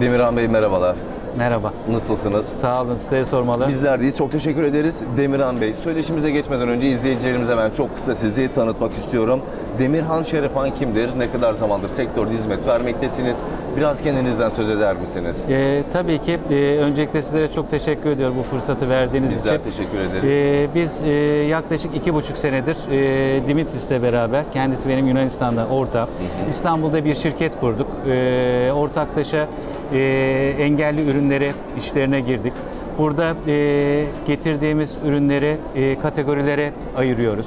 Demirhan Bey merhabalar. Merhaba. Nasılsınız? Sağ olun. Sizleri sormalı. Bizler deyiz. Çok teşekkür ederiz. Demirhan Bey, söyleşimize geçmeden önce izleyicilerimize ben çok kısa sizi tanıtmak istiyorum. Demirhan Şerefan kimdir? Ne kadar zamandır sektörde hizmet vermektesiniz? Biraz kendinizden söz eder misiniz? Ee, tabii ki e, öncelikle sizlere çok teşekkür ediyorum bu fırsatı verdiğiniz Bizler için. teşekkür ederiz. Ee, biz e, yaklaşık iki buçuk senedir e, Dimitris'le beraber, kendisi benim Yunanistan'da ortağım, İstanbul'da bir şirket kurduk. E, ortaklaşa e, engelli ürünleri işlerine girdik. Burada e, getirdiğimiz ürünleri e, kategorilere ayırıyoruz.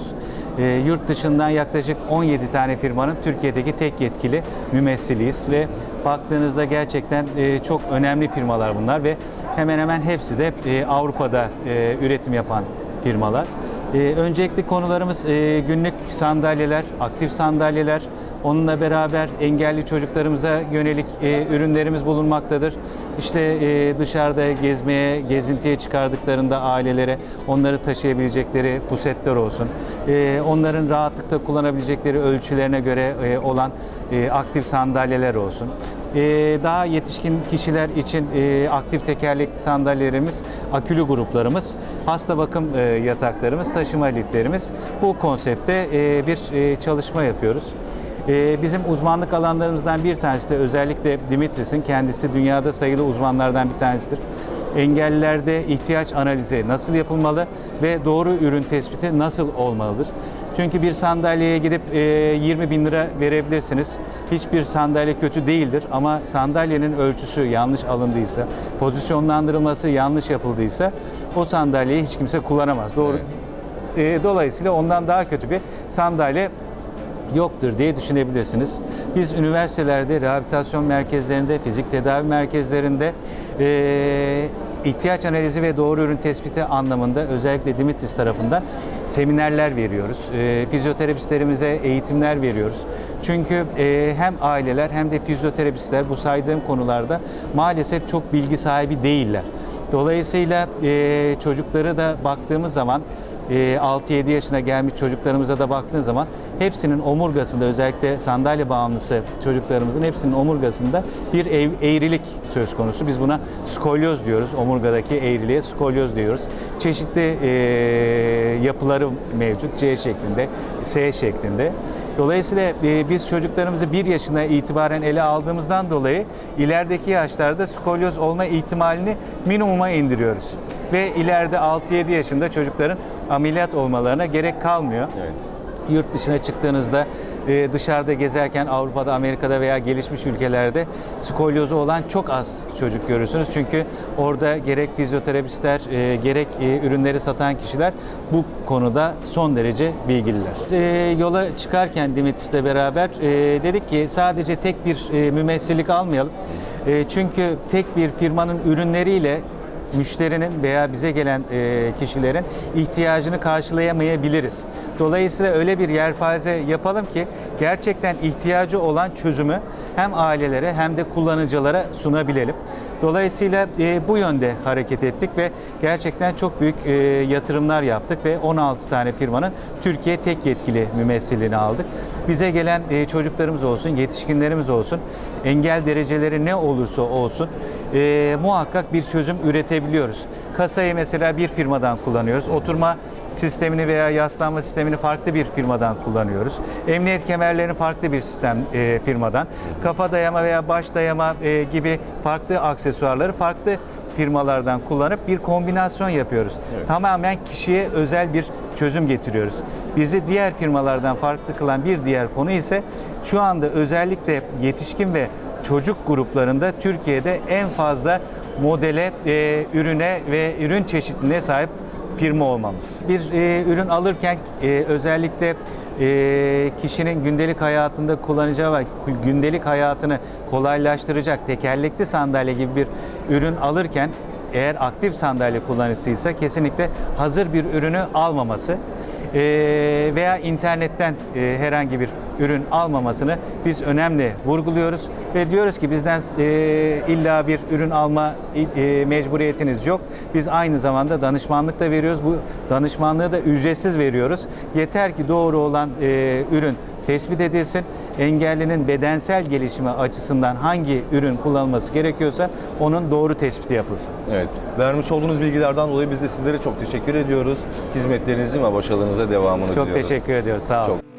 E, yurt dışından yaklaşık 17 tane firmanın Türkiye'deki tek yetkili mümessiliyiz ve baktığınızda gerçekten e, çok önemli firmalar bunlar ve hemen hemen hepsi de e, Avrupa'da e, üretim yapan firmalar. E, öncelikli konularımız e, günlük sandalyeler, aktif sandalyeler, Onunla beraber engelli çocuklarımıza yönelik e, ürünlerimiz bulunmaktadır. İşte e, dışarıda gezmeye, gezintiye çıkardıklarında ailelere onları taşıyabilecekleri pusetler olsun. E, onların rahatlıkla kullanabilecekleri ölçülerine göre e, olan aktif sandalyeler olsun. Daha yetişkin kişiler için aktif tekerlekli sandalyelerimiz, akülü gruplarımız, hasta bakım yataklarımız, taşıma liftlerimiz. Bu konsepte bir çalışma yapıyoruz. Ee, Bizim uzmanlık alanlarımızdan bir tanesi de özellikle Dimitris'in kendisi dünyada sayılı uzmanlardan bir tanesidir. Engellilerde ihtiyaç analizi nasıl yapılmalı ve doğru ürün tespiti nasıl olmalıdır? Çünkü bir sandalyeye gidip e, 20 bin lira verebilirsiniz. Hiçbir sandalye kötü değildir ama sandalyenin ölçüsü yanlış alındıysa, pozisyonlandırılması yanlış yapıldıysa o sandalyeyi hiç kimse kullanamaz. Doğru. E, Dolayısıyla ondan daha kötü bir sandalye yoktur diye düşünebilirsiniz. Biz üniversitelerde, rehabilitasyon merkezlerinde, fizik tedavi merkezlerinde eee, ihtiyaç analizi ve doğru ürün tespiti anlamında özellikle Dimitris tarafından seminerler veriyoruz. Eee, fizyoterapistlerimize eğitimler veriyoruz. Çünkü eee, hem aileler hem de fizyoterapistler bu saydığım konularda maalesef çok bilgi sahibi değiller. Dolayısıyla eee, çocukları da baktığımız zaman e, 6-7 yaşına gelmiş çocuklarımıza da baktığın zaman hepsinin omurgasında özellikle sandalye bağımlısı çocuklarımızın hepsinin omurgasında bir eğrilik söz konusu. Biz buna skolyoz diyoruz. Omurgadaki eğriliğe skolyoz diyoruz. Çeşitli e, yapıları mevcut. C şeklinde, S şeklinde. Dolayısıyla e, biz çocuklarımızı bir yaşına itibaren ele aldığımızdan dolayı ilerideki yaşlarda skolyoz olma ihtimalini minimuma indiriyoruz. Ve ileride 6-7 yaşında çocukların ameliyat olmalarına gerek kalmıyor. Evet. Yurt dışına çıktığınızda dışarıda gezerken Avrupa'da, Amerika'da veya gelişmiş ülkelerde skolyozu olan çok az çocuk görürsünüz. Çünkü orada gerek fizyoterapistler, e, gerek e, ürünleri satan kişiler bu konuda son derece bilgililer. E, yola çıkarken Dimitris'le beraber dedik ki sadece tek bir mümessillik almayalım. Çünkü tek bir firmanın ürünleriyle müşterinin veya bize gelen e, kişilerin ihtiyacını karşılayamayabiliriz. Dolayısıyla öyle bir yelpaze yapalım ki gerçekten ihtiyacı olan çözümü hem ailelere hem de kullanıcılara sunabilelim. Dolayısıyla e, bu yönde hareket ettik ve gerçekten çok büyük e, yatırımlar yaptık ve 16 tane firmanın Türkiye tek yetkili mümessilini aldık. Bize gelen e, çocuklarımız olsun, yetişkinlerimiz olsun, engel dereceleri ne olursa olsun e, muhakkak bir çözüm üretebiliyoruz. Kasayı mesela bir firmadan kullanıyoruz. Oturma sistemini veya yaslanma sistemini farklı bir firmadan kullanıyoruz. Emniyet kemerlerini farklı bir sistem e, firmadan. Kafa dayama veya baş dayama e, gibi farklı aksesuarları farklı firmalardan kullanıp bir kombinasyon yapıyoruz. Tamamen kişiye özel bir çözüm getiriyoruz. Bizi diğer firmalardan farklı kılan bir diğer konu ise şu anda özellikle yetişkin ve çocuk gruplarında Türkiye'de en fazla modele, e, ürüne ve ürün çeşitliliğine sahip firma olmamız. Bir e, ürün alırken e, özellikle e, kişinin gündelik hayatında kullanacağı ve gündelik hayatını kolaylaştıracak tekerlekli sandalye gibi bir ürün alırken eğer aktif sandalye kullanıcısıysa kesinlikle hazır bir ürünü almaması e, veya internetten e, herhangi bir ürün almamasını biz önemli vurguluyoruz ve diyoruz ki bizden e, illa bir ürün alma mecburiyetiniz yok. Biz aynı zamanda danışmanlık da veriyoruz. Bu danışmanlığı da ücretsiz veriyoruz. Yeter ki doğru olan ürün tespit edilsin. Engellinin bedensel gelişimi açısından hangi ürün kullanılması gerekiyorsa onun doğru tespiti yapılsın. Evet. Vermiş olduğunuz bilgilerden dolayı biz de sizlere çok teşekkür ediyoruz. Hizmetlerinizin ve başarılarınıza devamını Çok diliyoruz. teşekkür ediyoruz. Sağ olun. Çok